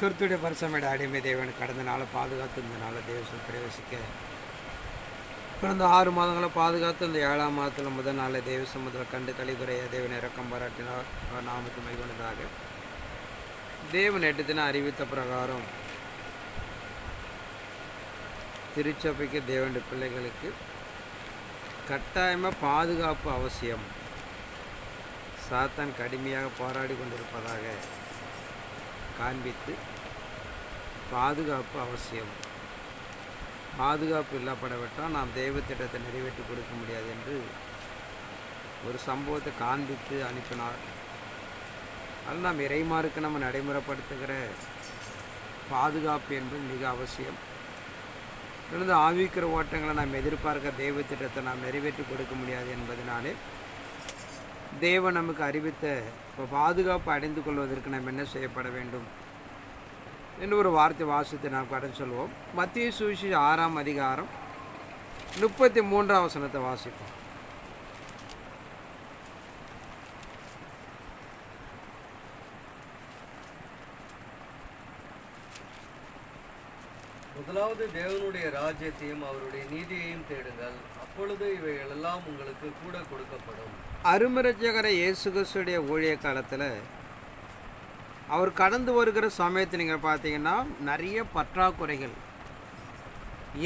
கருத்துடைய பரிசமையோட அடிமை தேவன் கடந்த நாளை பாதுகாத்து இந்த நாளை தேவசம் பிரவேசிக்க. கடந்த ஆறு மாதங்களை பாதுகாத்து இந்த ஏழாம் மாதத்தில் முதல் நாளை தேவ சமுதிரம் கண்டு கழிவுறைய தேவன் இறக்கம் பாராட்டினார். அவர் நாமத்து மைகொண்டதாக தேவன் எட்டு தினம் அறிவித்த பிரகாரம் திருச்சபைக்கு தேவனுடைய பிள்ளைகளுக்கு கட்டாயமாக பாதுகாப்பு அவசியம். சாத்தான் கடுமையாக போராடி கொண்டிருப்பதாக காண்பித்து பாதுகாப்பு அவசியம். பாதுகாப்பு இல்லாப்படவிட்டால் நாம் தெய்வ திட்டத்தை நிறைவேற்றி கொடுக்க முடியாது என்று ஒரு சம்பவத்தை காண்பித்து அனுப்பினார். அது நாம் இறைமாருக்கு நம்ம நடைமுறைப்படுத்துகிற பாதுகாப்பு என்பது மிக அவசியம். எனது ஆவிக்கிற ஓட்டங்களை நாம் எதிர்பார்க்க தெய்வ திட்டத்தை நாம் நிறைவேற்றி கொடுக்க முடியாது என்பதனாலே தேவன் நமக்கு அறிவித்த இப்போ பாதுகாப்பு அடைந்து கொள்வதற்கு நாம் என்ன செய்யப்பட வேண்டும் என்று ஒரு வார்த்தை வாசித்து நாம் கடன் சொல்வோம். மத்திய சுவிசி ஆறாம் அதிகாரம் முப்பத்தி மூன்றாம் வசனத்தை வாசிப்போம். முதலாவது தேவனுடைய ராஜ்யத்தையும் அவருடைய நீதியையும் தேடுங்கள். அப்பொழுது இவைகள் எல்லாம் உங்களுக்கு கூட கொடுக்கப்படும். அருமரஜகர இயேசுகசுடைய ஊழிய காலத்தில் அவர் கடந்து வருகிற சமயத்தை நீங்கள் பார்த்தீங்கன்னா நிறைய பற்றாக்குறைகள்.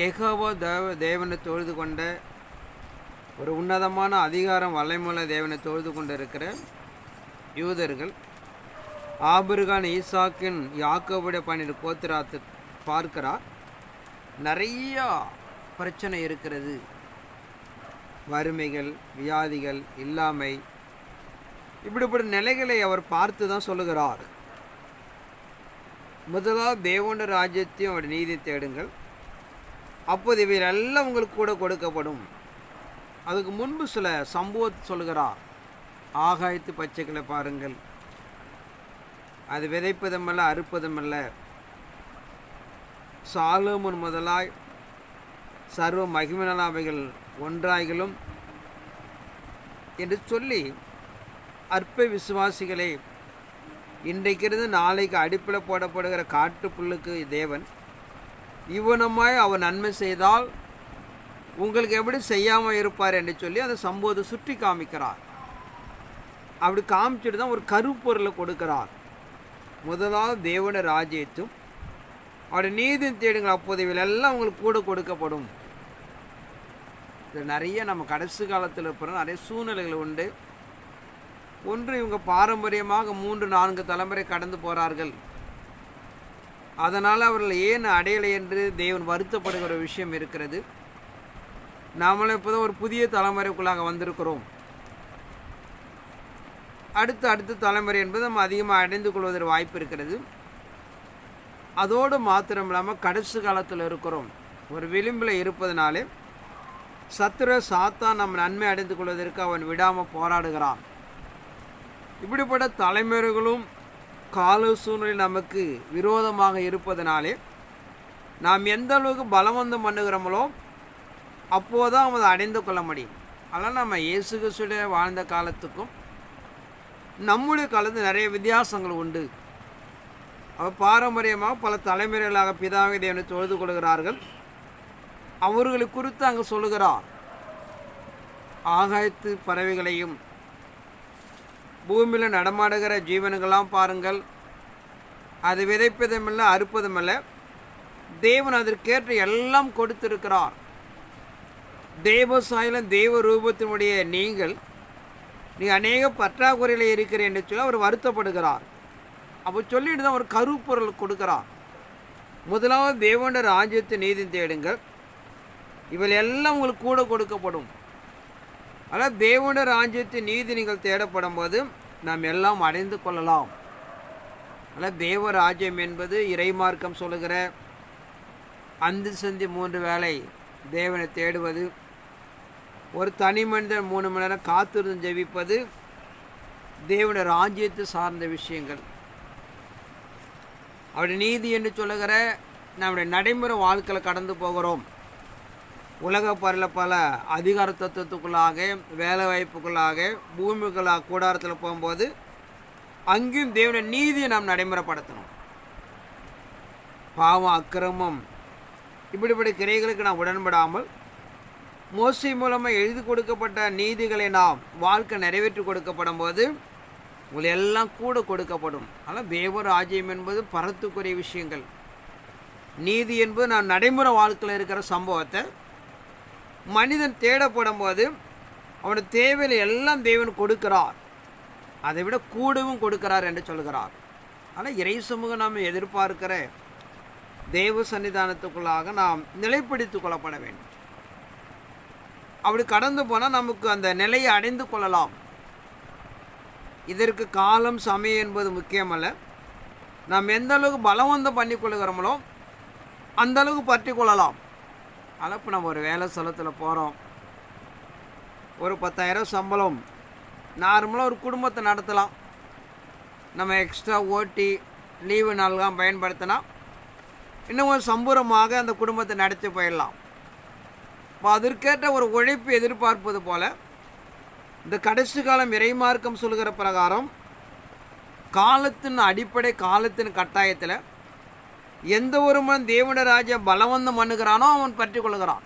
எகவோ தேவ தேவனை தொழுது கொண்ட ஒரு உன்னதமான அதிகாரம் வலைமூல தேவனை தொழுது கொண்டு இருக்கிற யூதர்கள் ஆபிர்கான் ஈசாக்கின் யாக்கோவுடைய பன்னிரு கோத்திராத்து பார்க்கிறார். நிறையா பிரச்சனை இருக்கிறது. வறுமைகள் வியாதிகள் இல்லாமை இப்படிப்பட்ட நிலைகளை அவர் பார்த்து தான் சொல்லுகிறார். முதலாக தேவோண்ட ராஜ்யத்தையும் அவர் நீதி தேடுங்கள். அப்போது இவையெல்லாம் உங்களுக்கு கூட கொடுக்கப்படும். அதுக்கு முன்பு சில சம்பவத்தை சொல்கிறார் ஆகாயத்து பச்சைகளை பாருங்கள். அது விதைப்பதுமல்ல அல்ல சாலோமன் முதலாய் சர்வ மகிமனல் அவைகள் ஒன்றாய்களும் என்று சொல்லி அற்ப விசுவாசிகளை இன்றைக்கிருந்து நாளைக்கு அடுப்பில் போடப்படுகிற காட்டுப்புல்லுக்கு தேவன் இவனமாய் அவர் நன்மை செய்தால் உங்களுக்கு எப்படி செய்யாமல் இருப்பார் என்று சொல்லி அந்த சம்பவத்தை சுற்றி காமிக்கிறார். அப்படி காமிச்சிட்டு தான் ஒரு கருப்பொருளை கொடுக்கிறார். முதலாவது தேவன ராஜ்யத்தும் அவருடைய நீதி தேடுங்கள் அப்போது எல்லாம் உங்களுக்கு கூட கொடுக்கப்படும். இது நிறைய நம்ம கடைசி காலத்தில் இருக்கிற நிறைய சூழ்நிலைகள் உண்டு. ஒன்று இவங்க பாரம்பரியமாக மூன்று நான்கு தலைமுறை கடந்து போகிறார்கள் அதனால் அவர்கள் ஏன் அடையலை என்று தேவன் வருத்தப்படுகிற விஷயம் இருக்கிறது. நாமளும் இப்போ ஒரு புதிய தலைமுறைக்குள்ளாக வந்திருக்கிறோம். அடுத்து அடுத்த தலைமுறை என்பது நம்ம அதிகமாக அடைந்து கொள்வதற்கு வாய்ப்பு இருக்கிறது. அதோடு மாத்திரம் இல்லாமல் கடைசி காலத்தில் இருக்கிறோம். ஒரு விளிம்பில் இருப்பதனாலே சத்துரு சாத்தான் நம் நன்மை அடைந்து கொள்வதற்கு அவன் விடாமல் போராடுகிறான். இப்படிப்பட்ட தலைமுறைகளும் கால சூழ்நிலை நமக்கு விரோதமாக இருப்பதனாலே நாம் எந்த அளவுக்கு பலவந்தம் பண்ணுகிறோமோ அப்போதான் அவன் அடைந்து கொள்ள முடியும். அதனால் நம்ம இயேசு கிறிஸ்துடைய வாழ்ந்த காலத்துக்கும் நம்முடைய காலத்தில் நிறைய வித்தியாசங்கள் உண்டு. பாரம்பரியமாக பல தலைமுறைகளாக பிதாவை தேவனை தொழுது கொள்கிறார்கள். அவர்களை குறித்து அங்கே சொல்லுகிறார். ஆகாயத்து பறவைகளையும் பூமியில் நடமாடுகிற ஜீவனுங்களாம் பாருங்கள். அது விதைப்பதுமில்லை அறுப்பதுமில்லை. தேவன் அதற்கேற்ற எல்லாம் கொடுத்திருக்கிறார். தேவ சாயலம் தெய்வ ரூபத்தினுடைய நீங்கள் நீ அநேக பற்றாக்குறையில் இருக்கிறேன் என்று சொல்லி அவர் வருத்தப்படுகிறார். அப்போ சொல்லிட்டு தான் ஒரு கருப்பொருள் கொடுக்குறான் முதலாவது தேவனுடைய ராஜ்யத்தை நீதி தேடுங்கள். இவள் எல்லாம் உங்களுக்கு கூட கொடுக்கப்படும். ஆனால் தேவனுடைய ராஜ்யத்தை நீதி நீங்கள் தேடப்படும் போது நாம் எல்லாம் அடைந்து கொள்ளலாம். ஆனால் தேவ ராஜ்யம் என்பது இறைமார்க்கம் சொல்லுகிற அந்து சந்தி மூன்று வேலை தேவனை தேடுவது ஒரு தனி மனிதன் மூணு மணி நேரம் காத்திருந்து ஜெபிப்பது தேவனுடைய ராஜ்யத்தை சார்ந்த விஷயங்கள். அவருடைய நீதி என்று சொல்லுகிற நம்முடைய நடைமுறை வாழ்க்கையில் கடந்து போகிறோம். உலக பரில் பல அதிகார தத்துவத்துக்குள்ளாக வேலை வாய்ப்புக்குள்ளாக பூமிக்குள்ளாக கூடாரத்தில் போகும்போது அங்கேயும் தேவனுடைய நீதியை நாம் நடைமுறைப்படுத்தணும். பாவம் அக்கிரமம் இப்படிப்பட்ட கிரைகளுக்கு நாம் உடன்படாமல் மோசி மூலமாக எழுதி கொடுக்கப்பட்ட நீதிகளை நாம் வாழ்க்கை நிறைவேற்றி கொடுக்கப்படும் போது உங்களை எல்லாம் கூட கொடுக்கப்படும். ஆனால் தேவ ராஜ்யம் என்பது பரத்துக்குரிய விஷயங்கள். நீதி என்பது நான் நடைமுறை வாழ்க்கையில் இருக்கிற சம்பவத்தை மனிதன் தேடப்படும் போது அவனுடைய தேவையில் எல்லாம் தேவன் கொடுக்கிறார். அதை விட கூடவும் கொடுக்கிறார் என்று சொல்கிறார். ஆனால் இறை சமூகம் நாம் எதிர்பார்க்கிற தேவ சன்னிதானத்துக்குள்ளாக நாம் நிலைப்படுத்தி கொள்ளப்பட வேண்டும். அப்படி கடந்து போனால் நமக்கு அந்த நிலையை அடைந்து கொள்ளலாம். இதற்கு காலம் சமயம் என்பது முக்கியமல்ல. நாம் எந்த அளவுக்கு பலவந்தம் பண்ணி கொள்கிறோமோ அந்தளவுக்கு பற்றி கொள்ளலாம். ஆனால் இப்போ நம்ம ஒரு வேலை ஸ்தலத்தில் போகிறோம் ஒரு பத்தாயிரம் சம்பளம். நார்மலாக ஒரு குடும்பத்தை நடத்தலாம். நம்ம எக்ஸ்ட்ரா ஓட்டி லீவு நாள்லாம் பயன்படுத்தினா இன்னும் ஒரு சம்பூரமாக அந்த குடும்பத்தை நடத்தி போயிடலாம். இப்போ அதற்கேற்ற ஒரு உழைப்பு எதிர்பார்ப்பது போல் இந்த கடைசி காலம் இறைமார்க்கம் சொல்கிற பிரகாரம் காலத்தின் அடிப்படை காலத்தின் கட்டாயத்தில் எந்த ஒரு மன் தேவன ராஜா பலவந்தம் பண்ணுகிறானோ அவன் பற்றி கொள்கிறான்.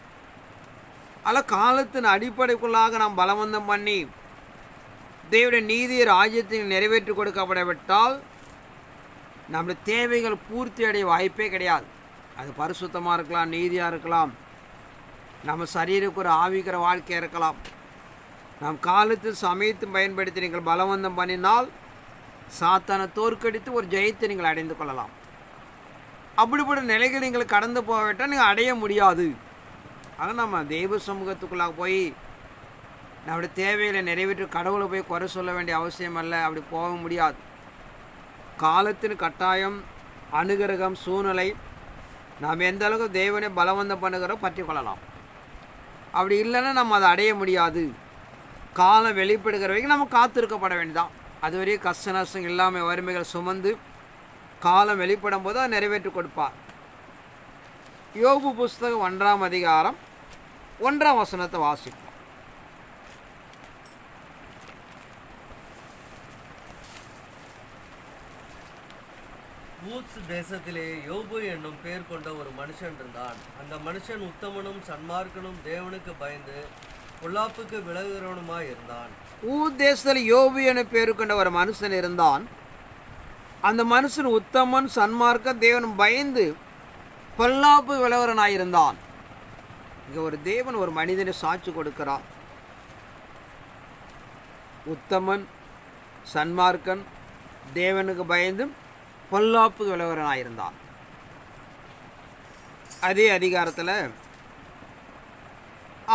அதில் காலத்தின் அடிப்படைக்குள்ளாக நாம் பலவந்தம் பண்ணி தேவனுடைய நீதி ராஜ்யத்தின் நிறைவேற்றி கொடுக்கப்படவிட்டால் நம்முடைய தேவைகள் பூர்த்தி அடைய வாய்ப்பே கிடையாது. அது பரிசுத்தமாக இருக்கலாம் நீதியாக இருக்கலாம். நம்ம சரீரக்கு ஒரு ஆவிக்கிற வாழ்க்கையாக இருக்கலாம். நாம் காலத்தில் சமயத்து பயன்படுத்தி நீங்கள் பலவந்தம் பண்ணினால் சாத்தானை தோற்கடித்து ஒரு ஜெயத்தை நீங்கள் அடைந்து கொள்ளலாம். அப்படிப்பட்ட நிலைகள் நீங்கள் கடந்து போகவிட்டால் நீங்கள் அடைய முடியாது. ஆக நம்ம தெய்வ சமூகத்துக்குள்ளாக போய் நம்முடைய தேவைகளை நிறைவேற்றி கடவுளை போய் குறை சொல்ல வேண்டிய அவசியம் அல்ல. அப்படி போக முடியாது. காலத்தின் கட்டாயம் அனுகிரகம் சூழ்நிலை நாம் எந்த அளவுக்கு தேவனை பலவந்தம் பண்ணுகிறோம் பற்றி கொள்ளலாம். அப்படி இல்லைன்னா நம்ம அதை அடைய முடியாது. காலம் வெளிப்படுகிற வரைக்கும் நம்ம காத்திருக்கப்பட வேண்டியதான் அதுவரையும் கஷ்ட நஷ்டம் இல்லாமல் வறுமைகள் சுமந்து காலம் வெளிப்படும் போது அதை நிறைவேற்றி கொடுப்பார். யோபு புஸ்தகம் ஒன்றாம் அதிகாரம் ஒன்றாம் வசனத்தை வாசிப்போம். பூத்ஸ் தேசத்திலே யோபு என்னும் பேர் கொண்ட ஒரு மனுஷன் இருந்தான். அந்த மனுஷன் உத்தமனும் சன்மார்க்கனும் தேவனுக்கு பயந்து பொல்லாப்புக்கு விலகுகிறவனுமாய் இருந்தான். ஊர் தேசத்தில் யோபு என பேரு கொண்ட ஒரு மனுஷன் இருந்தான். அந்த மனுஷன் உத்தமன் சன்மார்க்க தேவன் பயந்து பொல்லாப்பு விளவரனாயிருந்தான் இங்கே ஒரு தேவன் ஒரு மனிதனை சாட்சி கொடுக்கிறான். உத்தமன் சன்மார்க்கன் தேவனுக்கு பயந்து பொல்லாப்பு விளவரனாயிருந்தான் அதே அதிகாரத்தில்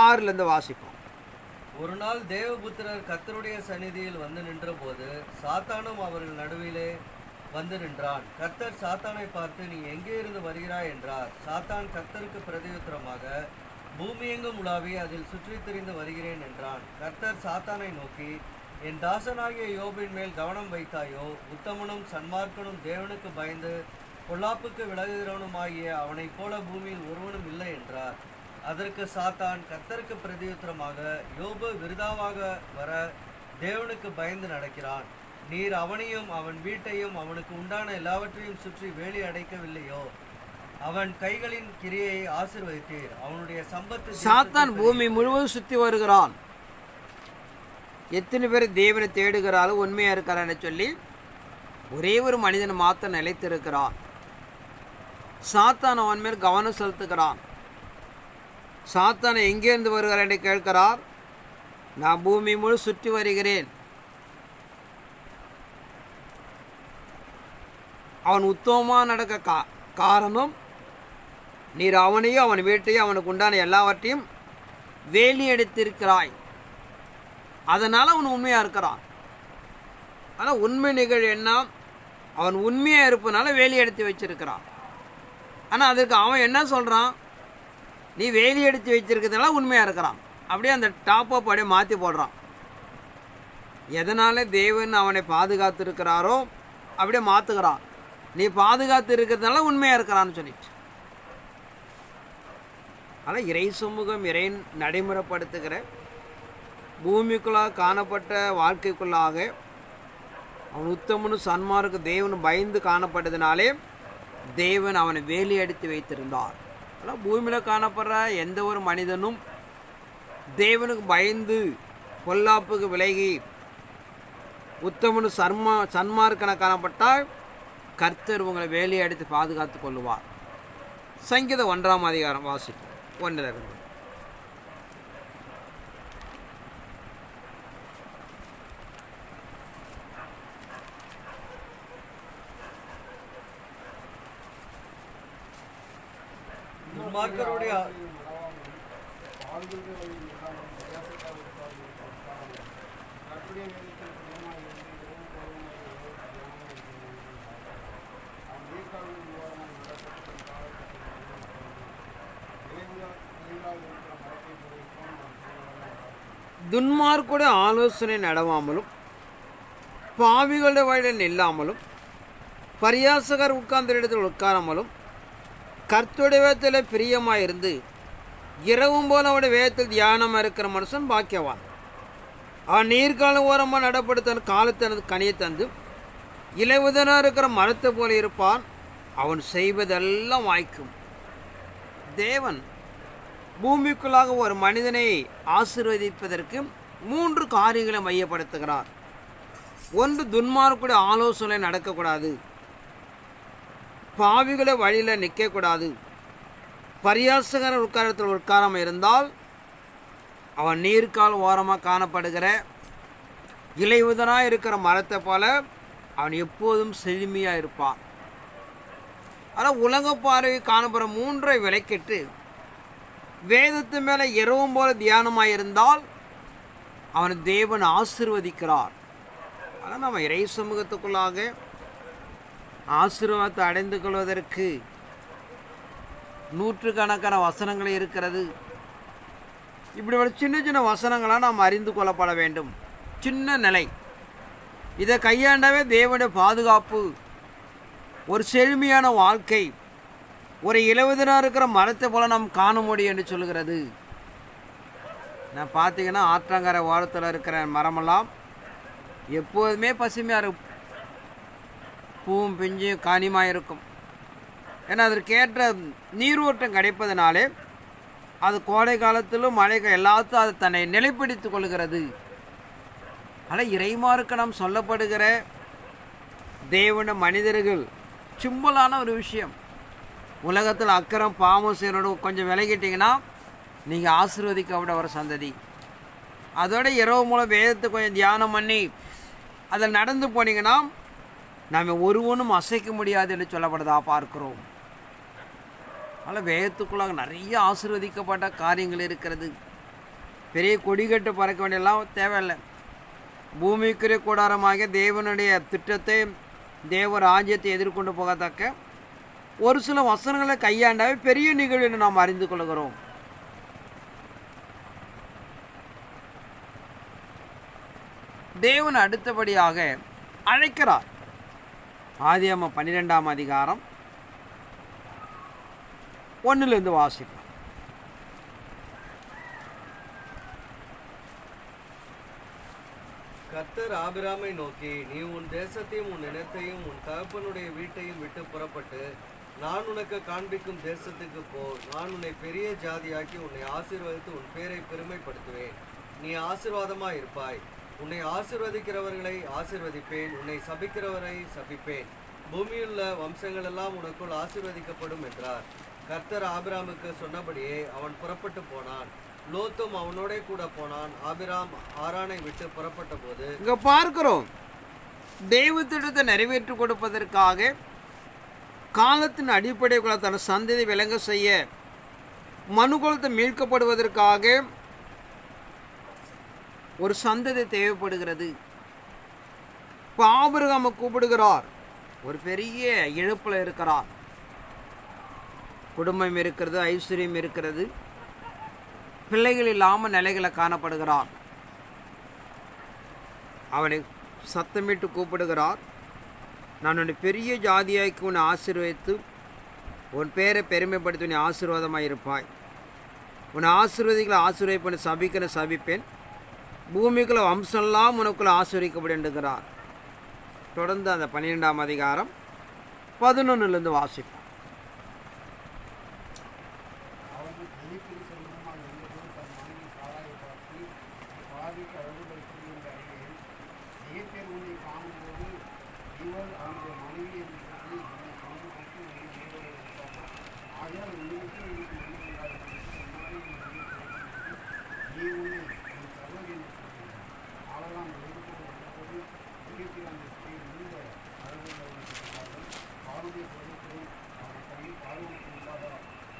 ஆறுலேருந்து வாசிப்போம். ஒரு நாள் தேவபுத்திரர் கத்தருடைய சந்நிதியில் வந்து நின்றபோது சாத்தானும் அவர்கள் நடுவிலே வந்து நின்றான். கர்த்தர் சாத்தானை பார்த்து நீ எங்கே இருந்து வருகிறாய்? என்றார். சாத்தான் கர்த்தருக்கு பிரதியுத்தரமாக பூமியெங்கும் உலாவி அதில் சுற்றித் திரிந்து வருகிறேன் என்றான். கர்த்தர் சாத்தானை நோக்கி என் தாசனாகிய யோபின் மேல் கவனம் வைத்தாயோ? உத்தமனும் சன்மார்க்கனும் தேவனுக்கு பயந்து பொல்லாப்புக்கு விலகுகிறவனுமாகிய அவனைப் போல பூமியில் ஒருவனும் இல்லை என்றார். அதற்கு சாத்தான் கர்த்தருக்கு பிரதியுத்தரமாக யோபு விருதாவாக வர தேவனுக்கு பயந்து நடக்கிறான். நீர் அவனையும் அவன் வீட்டையும் அவனுக்கு உண்டான எல்லாவற்றையும் சுற்றி வேலி அடைக்கவில்லையோ? அவன் கைகளின் கிரியை ஆசிர்வதித்தீர். அவனுடைய சம்பத்து சாத்தான் பூமி முழுவதும் சுற்றி வருகிறான். எத்தனை பேர் தேவனை தேடுகிறாலும் உண்மையாக இருக்கிறான்னு சொல்லி ஒரே ஒரு மனிதன் மாத்திரம் நிலைத்திருக்கிறான். சாத்தான் அவன் மேல் கவனம் செலுத்துகிறான். சாத்தானை எங்கேருந்து வருகிறார் என்று கேட்கிறார்? நான் பூமி முழு சுற்றி வருகிறேன். அவன் உத்தமமாக நடக்க கா காரணம் நீர் அவனையும் அவன் வீட்டையும் அவனுக்கு உண்டான எல்லாவற்றையும் வேலி எடுத்திருக்கிறாய். அதனால் அவன் உண்மையாக இருக்கிறான். ஆனால் உண்மை நிகழ் என்ன? அவன் உண்மையாக இருப்பதனால வேலி எடுத்து வச்சிருக்கிறான். ஆனால் அதுக்கு அவன் என்ன சொல்கிறான் நீ வேலி அடித்து வச்சிருக்கிறதுனால உண்மையாக இருக்கிறான். அப்படியே அந்த டாப் அப் அப்படியே மாற்றி போடுறான். எதனால் தேவன் அவனை பாதுகாத்திருக்கிறாரோ அப்படியே மாற்றுகிறான் நீ பாதுகாத்து இருக்கிறதுனால உண்மையாக இருக்கிறான்னு சொல்லிட்டு. ஆனால் இறை சமூகம் இறை நடைமுறைப்படுத்துகிற பூமிக்குள்ளாக காணப்பட்ட வாழ்க்கைக்குள்ளாக அவன் உத்தமனு சன்மார்க்கு தேவன் பயந்து காணப்பட்டதினாலே தேவன் அவனை வேலையடித்து வைத்திருந்தார். ஆனால் பூமியில் காணப்படுற எந்த ஒரு மனிதனும் தேவனுக்கு பயந்து பொல்லாப்புக்கு விலகி உத்தமனு சர்மா சன்மார்க்கன காணப்பட்டால் கர்த்தர் உங்களை வேலையை அடித்து பாதுகாத்து கொள்ளுவார். சங்கீத ஒன்றாம் அதிகாரம் வாசிப்போம். ஒன்றிலிருந்து. மார்க்கருடைய துன்மார்க்குடைய ஆலோசனை நடவாமலும் பாவிகளுடைய வழியில் நில்லாமலும் பரியாசகர் உட்கார்ந்த இடத்தில் உட்காராமலும் கர்த்துடைய வேதத்தில் பிரியமாக இருந்து இரவும் போல அவனுடைய வேதத்தில் தியானமாக இருக்கிற மனுஷன் பாக்கியவான். அவன் நீர்காலம் ஓரமாக நடப்படுத்த காலத்தனது கனியை தந்து இலைவுதனாக இருக்கிற மரத்தை போல இருப்பான். அவன் செய்வதெல்லாம் வாய்க்கும். தேவன் பூமிக்குள்ளாக ஒரு மனிதனை ஆசிர்வதிப்பதற்கு மூன்று காரியங்களை மையப்படுத்துகிறார். ஒன்று துன்மார்க்குடைய ஆலோசனை நடக்கக்கூடாது. பாவிகளை வழியில் நிற்கக்கூடாது பரியாசகர உட்காரத்தில் உட்காராமல் இருந்தால் அவன் நீர்க்கால் ஓரமாக காணப்படுகிற இலையுதனாக இருக்கிற மரத்தை போல அவன் எப்போதும் செழுமையாக இருப்பான். ஆனால் உலக பார்வை காணப்படுற மூன்றை விலைக்கிட்டு வேதத்து மேலே இரவும் போல தியானமாக இருந்தால் அவனை தேவன் ஆசிர்வதிக்கிறார். ஆனால் நம்ம இறை சமூகத்துக்குள்ளாக ஆசீர்வாதத்தை அடைந்து கொள்வதற்கு நூற்றுக்கணக்கான வசனங்கள் இருக்கிறது. இப்படி ஒரு சின்ன சின்ன வசனங்களாக நாம் அறிந்து கொள்ளப்பட வேண்டும். சின்ன நிலை. இதை கையாண்டவே தேவனுடைய பாதுகாப்பு ஒரு செழுமையான வாழ்க்கை ஒரு இலவதனாக இருக்கிற மரத்தை போல் நாம் காண முடியும் என்று சொல்கிறது நான் பார்த்தீங்கன்னா ஆற்றங்கரை ஓரத்தில் இருக்கிற மரமெல்லாம் எப்போதுமே பசுமையாக இருக்கும். பூவும் பிஞ்சும் காணியமாக இருக்கும் ஏன்னா அதற்கேற்ற நீரோட்டம் கிடைப்பதனாலே அது கோடை காலத்திலும் மழை எல்லாத்தையும் அது தன்னை நிலைப்படுத்தி கொள்கிறது. ஆனால் இறைமாருக்கு நாம் சொல்லப்படுகிற தேவன மனிதர்கள் சிம்பலான ஒரு விஷயம். உலகத்தில் அக்கறம் பாவம் செய்யறோட கொஞ்சம் விலகிட்டிங்கன்னா நீங்கள் ஆசீர்வதிக்கப்பட ஒரு சந்ததி. அதோட இரவு மூலம் வேதத்தை கொஞ்சம் தியானம் பண்ணி அதில் நடந்து போனீங்கன்னா நாம் ஒருவனும் அசைக்க முடியாது என்று சொல்லப்படுதா பார்க்கிறோம். அதனால் வேகத்துக்குள்ளாக நிறைய ஆசீர்வதிக்கப்பட்ட காரியங்கள் இருக்கிறது. பெரிய கொடிகட்டு பறக்க வேண்டியெல்லாம் தேவையில்லை. பூமிக்குரிய கூடாரமாக தேவனுடைய திட்டத்தை தேவ ராஜ்யத்தை எதிர்கொண்டு போகத்தக்க ஒரு சில வசனங்களை கையாண்டாவே பெரிய நிகழ்வு என்று நாம் அறிந்து கொள்கிறோம். தேவன் அடுத்தபடியாக அழைக்கிறார். ஆதியாம பன்னிரெண்டாம் அதிகாரம் ஒன்றுலேருந்து வாசிக்கலாம் கர்த்தர் ஆபிராமை நோக்கி நீ உன் தேசத்தையும் உன் இனத்தையும் உன் தகப்பனுடைய வீட்டையும் விட்டு புறப்பட்டு நான் உனக்கு காண்பிக்கும் தேசத்துக்கு போ. நான் உன்னை பெரிய ஜாதியாக்கி உன்னை ஆசீர்வதித்து உன் பேரை பெருமைப்படுத்துவேன். நீ ஆசீர்வாதமாக இருப்பாய் உன்னை ஆசிர்வதிக்கிறவர்களை ஆசிர்வதிப்பேன் உன்னை சபிக்கிறவரை சபிப்பேன். பூமியுள்ள வம்சங்கள் எல்லாம் உனக்குள் ஆசிர்வதிக்கப்படும் என்றார். கர்த்தர் ஆபிராமுக்கு சொன்னபடியே அவன் புறப்பட்டு போனான். லோத்தும் அவனோடே கூட போனான். ஆபிராம் ஆரானை விட்டு புறப்பட்ட போது இங்க பார்க்கிறோம். தெய்வ திட்டத்தை நிறைவேற்றி கொடுப்பதற்காக காலத்தின் அடிப்படைக்குள்ள தன் சந்ததி விளங்க செய்ய மனுகுலத்தை மீட்கப்படுவதற்காக ஒரு சந்ததி தேவைப்படுகிறது. இப்போ ஆபிரகாம கூப்பிடுகிறார். ஒரு பெரிய இழப்பில் இருக்கிறார். குடும்பம் இருக்கிறது ஐஸ்வர்யம் இருக்கிறது. பிள்ளைகள் இல்லாமல் நிலைகளை காணப்படுகிறார். அவனை சத்தமிட்டு கூப்பிடுகிறார். நான் உன்னை பெரிய ஜாதியாய்க்கு உன்னை ஆசீர்வதித்து உன் பேரை பெருமைப்படுத்தி உன்னை ஆசீர்வாதமாக இருப்பாய். உன்னை ஆசீர்வதிகளை ஆசீர்வதிப்பேன் சபிக்கிற சபிப்பேன். பூமிக்குள்ள வம்சம்லாம் உனக்குள்ள ஆசீர்வதிக்கப்படும் தொடர்ந்து அந்த பன்னிரெண்டாம் அதிகாரம் பதினொன்னுலேருந்து வாசிப்போம் அவன் எகிப்தில் செல்வமாக இருந்தபோது தன் மனைவி சாராயை பார்த்து பாதிக்கு அழகுபடுத்தி என்று அறிவேன் எகிப்தியர் உன்னை காணும்போது இவள் அவனுடைய மனைவி என்று சொல்லி உன்னை கொண்டு கொண்டு உன்னை தேவரை எடுத்தார் ஆகையால் உன்னிடத்தில் உனக்கு மனைவி நீ உன்னை உன் சகோதரி என்று சொல்கிறார் ஆளலாம் எகிப்தில் வந்தபோது எகிப்தில் அந்த ஸ்திரீ மிகுந்த அழகுள்ள சொன்னார்கள் பாருடைய பொருட்கள் அவனை கண்டு பார்வனுக்கு உண்டாக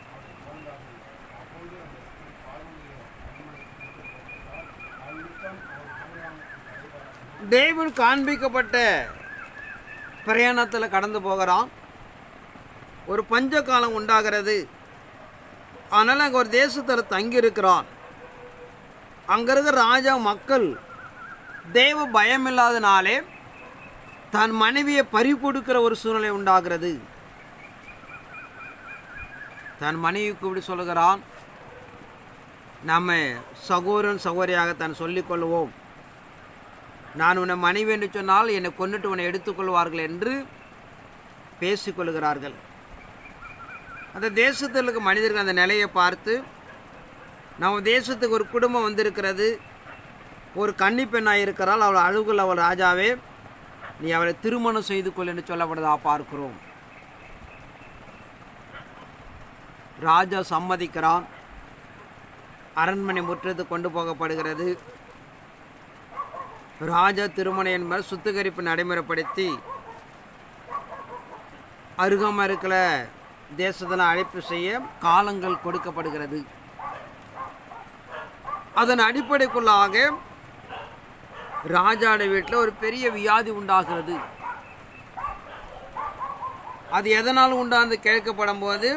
அவர்கள் பிறந்தார்கள் அப்பொழுது அந்த ஸ்திரீ பார்வனுடைய அடிமனைக்கு கொண்டு போகிறார் அவ்விட்டம் அவன் ஆபிரகாமுக்கு தலைவராக தேவன் காண்பிக்கப்பட்ட பிரயாணத்தில் கடந்து போகிறான். ஒரு பஞ்ச காலம் உண்டாகிறது. அதனால் அங்கே ஒரு தேசத்தில் தங்கியிருக்கிறான். அங்கே இருக்கிற ராஜா மக்கள் தேவ பயம் இல்லாதனாலே தன் மனைவியை பறி கொடுக்கிற ஒரு சூழ்நிலை உண்டாகிறது. தன் மனைவிக்கு இப்படி சொல்லுகிறான் நம்ம சகோதரன் சகோதரியாக தான் சொல்லிக்கொள்வோம் நான் உன்னை மனைவி என்று சொன்னால் என்னை கொண்டுட்டு உன்னை எடுத்துக்கொள்வார்கள் என்று பேசிக்கொள்கிறார்கள். அந்த தேசத்தில் இருக்க மனிதர்கள் அந்த நிலையை பார்த்து நம்ம தேசத்துக்கு ஒரு குடும்பம் வந்திருக்கிறது. ஒரு கன்னி பெண்ணாக இருக்கிறாள். அவள் அழுகுல் அவள் ராஜாவே. நீ அவளை திருமணம் செய்து கொள் என்று சொல்லப்படுதா பார்க்கிறோம். ராஜா சம்மதிக்கிறான். அரண்மனை முற்றத்து கொண்டு போகப்படுகிறது. ராஜா திருமணம் என்பது சுத்திகரிப்பு நடைமுறைப்படுத்தி அருகாமல் இருக்கிற தேசத்தில் அழைப்பு செய்ய காலங்கள் கொடுக்கப்படுகிறது. அதன் அடிப்படைக்குள்ளாக ராஜாட வீட்டில் ஒரு பெரிய வியாதி உண்டாகிறது. அது எதனால் உண்டாந்து கேட்கப்படும் போது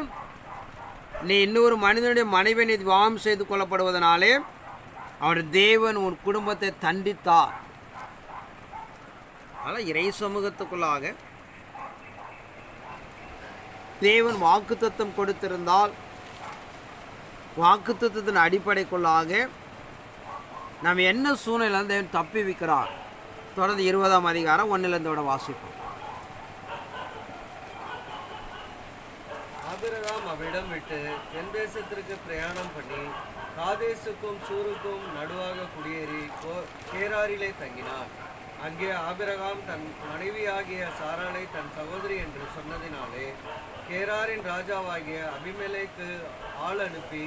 நீ இன்னொரு மனிதனுடைய மனைவி நீ விவாகம் செய்து கொள்ளப்படுவதனாலே அவர் தேவன் உன் குடும்பத்தை தண்டித்தார். ஆனால் இறை சமூகத்துக்குள்ளாக தேவன் வாக்குத்தத்தம் கொடுத்திருந்தால் வாக்குத்தத்தத்தின் அடிப்படைக்குள்ளாக நாம் என்ன சூழ்நிலை தேவன் தப்பி வைக்கிறார் தொடர்ந்து இருபதாம் அதிகாரம் ஒன்னிலிருந்தோட வாசிப்போம். ஆபிரகாம் அவ்விடம் விட்டு தென் தேசத்திற்கு பிரயாணம் பண்ணி காதேசுக்கும் சூருக்கும் நடுவாக குடியேறி கோ- கேராரிலே தங்கினார். அங்கே ஆபிரகாம் தன் மனைவியாகிய சாராளை தன் சகோதரி என்று சொன்னதினாலே கேராரின் ராஜாவாகிய அபிமெலேக்கு ஆள் அனுப்பி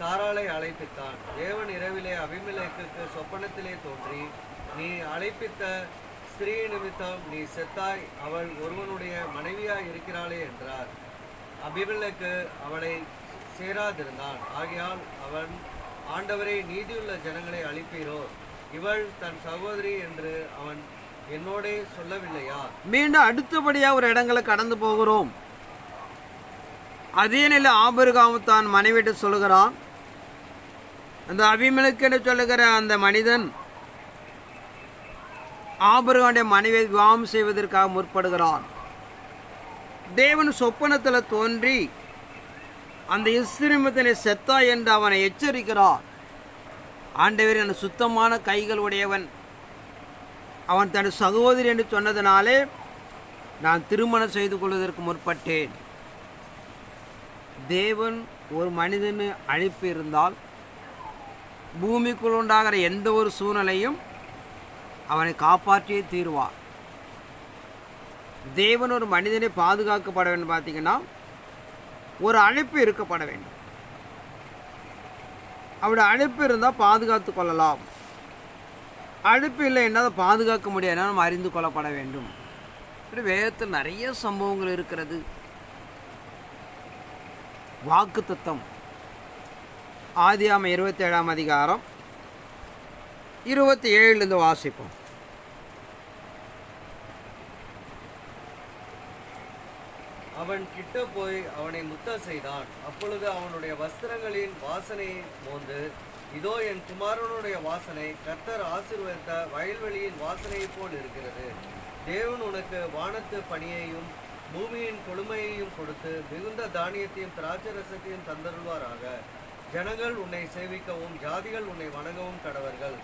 சாராளை அழைப்பித்தான். தேவன் இரவிலே அபிமெலேக்குக்கு சொப்பனத்திலே தோன்றி நீ அழைப்பித்த ஸ்திரீ நிமித்தம் நீ செத்தாய் அவள் ஒருவனுடைய மனைவியாய் இருக்கிறாளே என்றார். அபிமெலேக்கு அவளை சேராதிருந்தான். ஆகையால் அவன் ஆண்டவரை நீதியுள்ள ஜனங்களை அழிப்பீரோ? இவள் தன் சகோதரி என்று அவன் என்னோடே சொல்லவில்லையா? மீண்டும் அடுத்தபடியாக ஒரு இடங்களை கடந்து போகிறோம். அதே நிலை ஆபிரகாம் தான் மனைவிட்டு சொல்லுகிறான். அந்த அபிமலுக்கு என்று சொல்லுகிற அந்த மனிதன் ஆபிரகாமுடைய மனைவியை விவாகம் செய்வதற்காக முற்படுகிறான். தேவன் சொப்பனத்தில் தோன்றி அந்த இஸ்ரீமத்தினை செத்தா என்று அவனை எச்சரிக்கிறார் ஆண்டவர் என் சுத்தமான கைகள் உடையவன். அவன் தன் சகோதரி என்று சொன்னதனாலே நான் திருமணம் செய்து கொள்வதற்கு முற்பட்டேன். தேவன் ஒரு மனிதனு அழைப்பு இருந்தால் பூமிக்குள் உண்டாகிற எந்த ஒரு சூழ்நிலையும் அவனை காப்பாற்றியே தீர்வார். தேவன் ஒரு மனிதனை பாதுகாக்கப்பட வேண்டும். பார்த்தீங்கன்னா ஒரு அழைப்பு இருக்கப்பட வேண்டும். அப்படி அழைப்பு இருந்தால் பாதுகாத்து கொள்ளலாம். அழைப்பு இல்லை என்ன அதை பாதுகாக்க முடியாது நம்ம அறிந்து கொள்ளப்பட வேண்டும். இப்படி வேதத்தில் நிறைய சம்பவங்கள் இருக்கிறது. வாக்கு தத்தம். ஆதியாம இருபத்தி ஏழாம் அதிகாரம். இருபத்தி ஏழுலேருந்து வாசிப்போம். அவன் கிட்ட போய் அவனை முத்த செய்தான். அப்பொழுது அவனுடைய வஸ்திரங்களின் வாசனையை மோந்து இதோ என் குமாரனுடைய வாசனை கர்த்தர் ஆசிர்வதித்த வயல்வெளியின் வாசனையைப் போல் இருக்கிறது. தேவன் உனக்கு வானத்து பணியையும் பூமியின் கொடுமையையும் கொடுத்து மிகுந்த தானியத்தையும் திராட்சரசத்தையும் தந்தருள்வாராக. ஜனங்கள் உன்னை சேவிக்கவும் ஜாதிகள் உன்னை வணங்கவும் கடவர்கள்.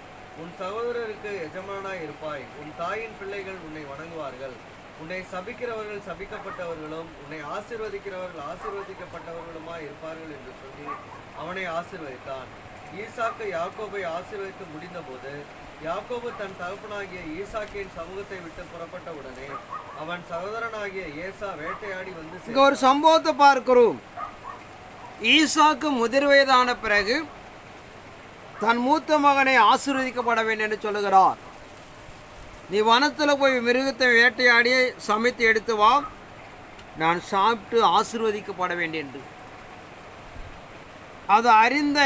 உன் சகோதரருக்கு எஜமானாய் இருப்பாய். உன் தாயின் பிள்ளைகள் உன்னை வணங்குவார்கள். உன்னை சபிக்கிறவர்கள் சபிக்கப்பட்டவர்களும் உன்னை ஆசிர்வதிக்கிறவர்கள் ஆசிர்வதிக்கப்பட்டவர்களுமா இருப்பார்கள் என்று சொல்லி அவனை ஆசிர்வதித்தான். ஈசாக்கு யாக்கோபை ஆசீர்வதித்து முடிந்தபோது யாக்கோபு தன் தகப்பனாகிய ஈசாக்கின் சமூகத்தை விட்டு புறப்பட்ட உடனே அவன் சகோதரனாகிய ஏசா வேட்டையாடி வந்து இங்க ஒரு சம்பவத்தை பார்க்கிறோம். ஈசாக்கு முதிர் வயதான பிறகு தன் மூத்த மகனை ஆசீர்வதிக்கப்பட வேண்டும் என்று சொல்லுகிறார். நீ வனத்தில் போய் மிருகத்தை வேட்டையாடி சமைத்து எடுத்து வா. நான் சாப்பிட்டு ஆசிர்வதிக்கப்பட வேண்டிய என்று. அது அறிந்த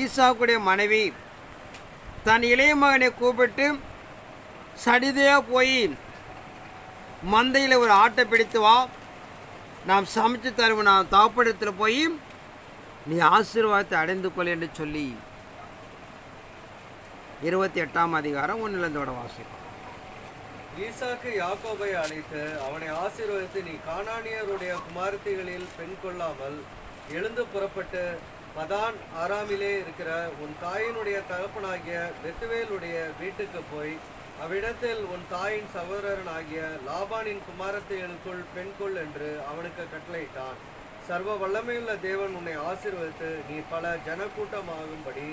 ஈசாக்குடைய மனைவி தன் இளைய மகனை கூப்பிட்டு சடிதையாக போய் மந்தையில் ஒரு ஆட்டை பிடித்து வா. நாம் சமைச்சு தருவோம். நான் தாப்படத்தில் போய் நீ ஆசீர்வாதத்தை அடைந்து கொள் என்று சொல்லி இருபத்தி எட்டாம் அதிகாரம் ஒன்றிலிருந்தோட வாசிக்கும் ஈசாக்கு யாக்கோபை அழைத்து அவனை ஆசீர்வதித்து நீ கானானியருடைய குமாரத்திகளில் பெண் கொள்ளாமல் எழுந்து புறப்பட்டு பதான் ஆராமிலே இருக்கிற உன் தாயினுடைய தகப்பனாகிய பெத்துவேலுடைய வீட்டுக்கு போய் அவ்விடத்தில் உன் தாயின் சகோதரனாகிய லாபானின் குமாரத்திகளுக்குள் பெண் கொள் என்று அவனுக்கு கட்டளையிட்டான். சர்வ வல்லமையுள்ள தேவன் உன்னை ஆசீர்வதித்து நீ பல ஜனக்கூட்டமாகும்படி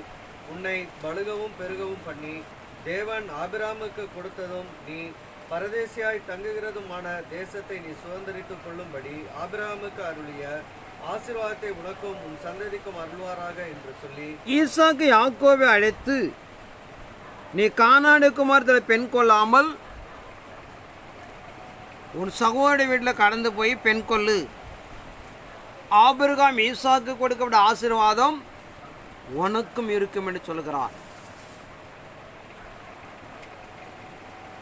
உன்னை பழுகவும் பெருகவும் பண்ணி தேவன் ஆபிராமுக்கு கொடுத்ததும் நீ பரதேசியாய் தங்குகிறதுமான தேசத்தை நீ சுதந்திரித்துக் கொள்ளும்படி ஆபிரகாமுக்கு அருளிய ஆசீர்வாதத்தை உனக்கும் உன் சந்ததிக்கும் அருள்வாராக என்று சொல்லி ஈசாக்கு யாக்கோவை அழைத்து நீ கானாடு குமாரத்தில் பெண் கொள்ளாமல் உன் சகோதரி வீட்டில் கடந்து போய் பெண் கொள்ளு. ஆபிரகாம் ஈசாக்கு கொடுக்கப்பட்ட ஆசீர்வாதம் உனக்கும் இருக்கும் என்று சொல்கிறார்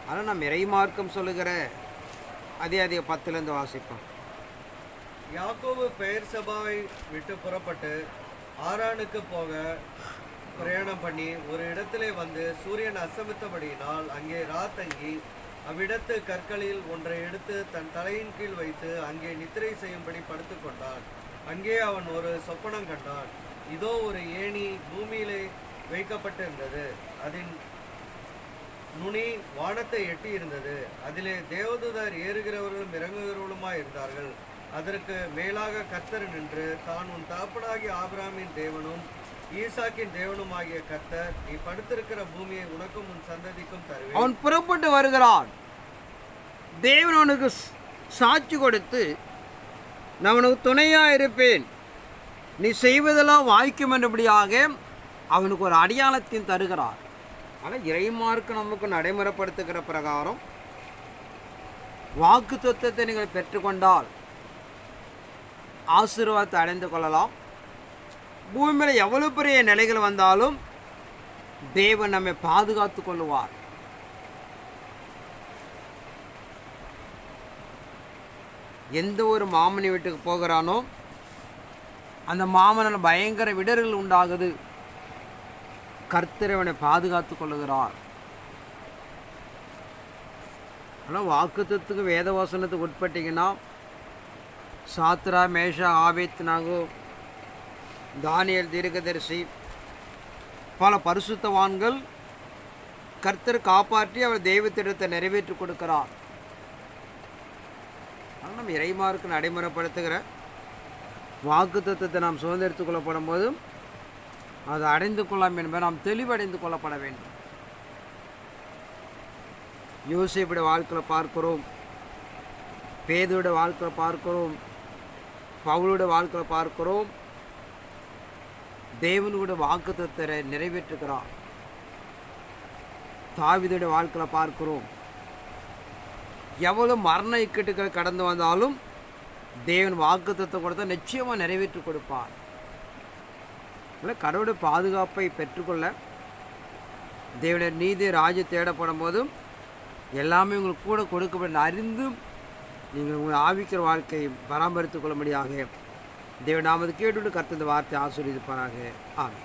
ஆனால் நாம் இறைமார்க்கம் சொல்லுகிற அதே அதிக பத்துலேருந்து வாசிப்போம். யாக்கோவு பெயர் சபாவை விட்டு புறப்பட்டு ஆரானுக்கு போக பிரயாணம் பண்ணி ஒரு இடத்திலே வந்து சூரியன் அஸ்தமித்தபடியினால் அங்கே ராத்தங்கி அவ்விடத்து கற்களில் ஒன்றை எடுத்து தன் தலையின் கீழ் வைத்து அங்கே நித்திரை செய்யும்படி படுத்துக்கொண்டான் அங்கே அவன் ஒரு சொப்பனம் கண்டான். இதோ ஒரு ஏணி பூமியிலே வைக்கப்பட்டிருந்தது. அதன் நுனி வானத்தை எட்டி இருந்தது. அதிலே தேவதூதர் ஏறுகிறவர்களும் இறங்குகிறவர்களுமாய் இருந்தார்கள். அதற்கு மேலாக கர்த்தர் நின்று தான் உன் தாப்பனாகிய ஆபிராமின் தேவனும் ஈசாக்கின் தேவனுமாகிய கர்த்தர் நீ படுத்திருக்கிற பூமியை உனக்கும் உன் சந்ததிக்கும் தருவேன். அவன் புறப்பட்டு வருகிறான். தேவன் சாட்சி கொடுத்து நான் உனக்கு துணையாக இருப்பேன் நீ செய்வதெல்லாம் வாய்க்கும் என்றபடியாக அவனுக்கு ஒரு அடையாளத்தையும் தருகிறார். ஆனால் இறைமார்க்கு நமக்கு நடைமுறைப்படுத்துகிற பிரகாரம் வாக்கு தத்துவத்தை நீங்கள் பெற்றுக்கொண்டால் ஆசீர்வாதத்தை அடைந்து கொள்ளலாம். பூமியில் எவ்வளவு பெரிய நிலைகள் வந்தாலும் தேவன் நம்மை பாதுகாத்து கொள்ளுவார். எந்த ஒரு மாமனி வீட்டுக்கு போகிறானோ அந்த மாமனன் பயங்கர விடர்கள் உண்டாகுது. கர்த்தர் அவனை பாதுகாத்து கொள்ளுகிறார். ஆனால் வாக்குத்தத்துக்கு வேத வசனத்துக்கு உட்பட்டிங்கன்னா சாத்ரா மேஷா ஆபேத் நாகு தானியல் தீர்க்கதரிசி பல பரிசுத்தவான்கள் கர்த்தர் காப்பாற்றி அவர் தெய்வத்திடத்தை நிறைவேற்றி கொடுக்கிறார். ஆனால் நம்ம இறைமாருக்கு நடைமுறைப்படுத்துகிற வாக்கு தத்துவத்தை நாம் சுதந்திரத்துக் கொள்ளப்படும் போது அது அடைந்து கொள்ளலாம் என்பதை நாம் தெளிவடைந்து கொள்ளப்பட வேண்டும். யோசிப்புடைய வாழ்க்கையில் பார்க்கிறோம் பேதுடைய வாழ்க்கையில் பார்க்கிறோம் பவுளுடைய வாழ்க்கையில் பார்க்கிறோம். தேவனுடைய தத்தரை நிறைவேற்றுகிறார். தாவிதுடைய வாழ்க்கையில் பார்க்கிறோம். எவ்வளோ மரண இக்கட்டுகள் கடந்து வந்தாலும் தேவன் வாக்குத்தத்தை கொடுத்தா நிச்சயமாக நிறைவேற்றி கொடுப்பார். இல்லை கடவுளுடைய பாதுகாப்பை பெற்றுக்கொள்ள தேவனுடைய நீதி ராஜ தேடப்படும் போதும் எல்லாமே உங்களுக்கு கூட கொடுக்கப்படும். அறிந்தும் நீங்கள் உங்கள் ஆவிக்கிற வாழ்க்கையை பராமரித்துக் கொள்ளும்படியாக தேவநாமது கேட்டுவிட்டு கேட்டு கருத்து இந்த வார்த்தை ஆசீர்வதிப்பாராக. ஆமாம்